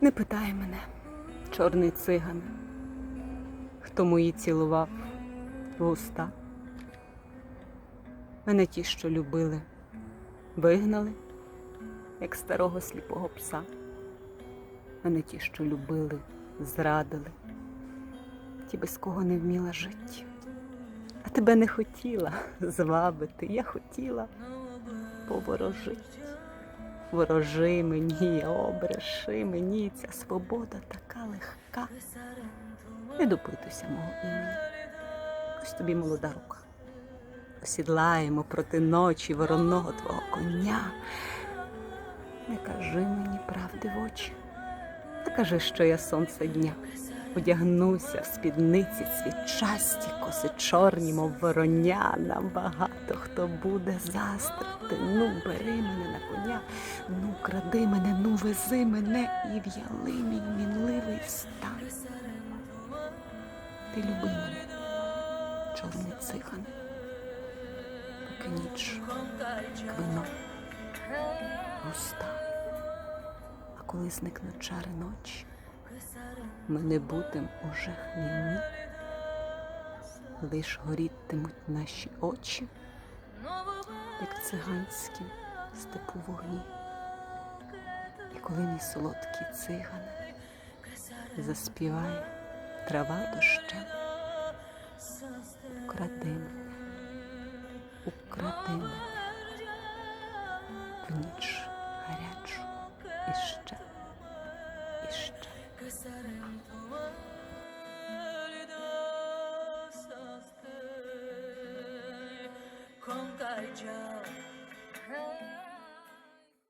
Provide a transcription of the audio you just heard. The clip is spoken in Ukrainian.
Не питай мене, чорний циган, хто мої цілував в уста. Мене ті, що любили, вигнали, як старого сліпого пса. Мене ті, що любили, зрадили, ті, без кого не вміла жити. А тебе не хотіла звабити, я хотіла поворожить. Ворожи мені, обреши мені, ця свобода така легка. Не допитуйся мого імені. Ось тобі молода рука. Осідлаємо проти ночі воронного твого коня. Не кажи мені правди в очі, не кажи, що я сонце дня. Одягнуся в спідниці світчасті, коси чорні, мов вороня. Багато хто буде застрити. Ну, бери мене на коня, ну кради мене, ну вези мене і в'яли мій мінливий стан. Ти люби мене, чорний цихан, поки ніч, як вино, густа. А коли зникнуть чари ночі, ми не будем уже хмільні, лиш горітимуть наші очі, як циганські степу вогні. І коли мій солодкий циган заспіває трава дощем, укради мене, укради мене в ніч гарячу іще, іще. con cải chào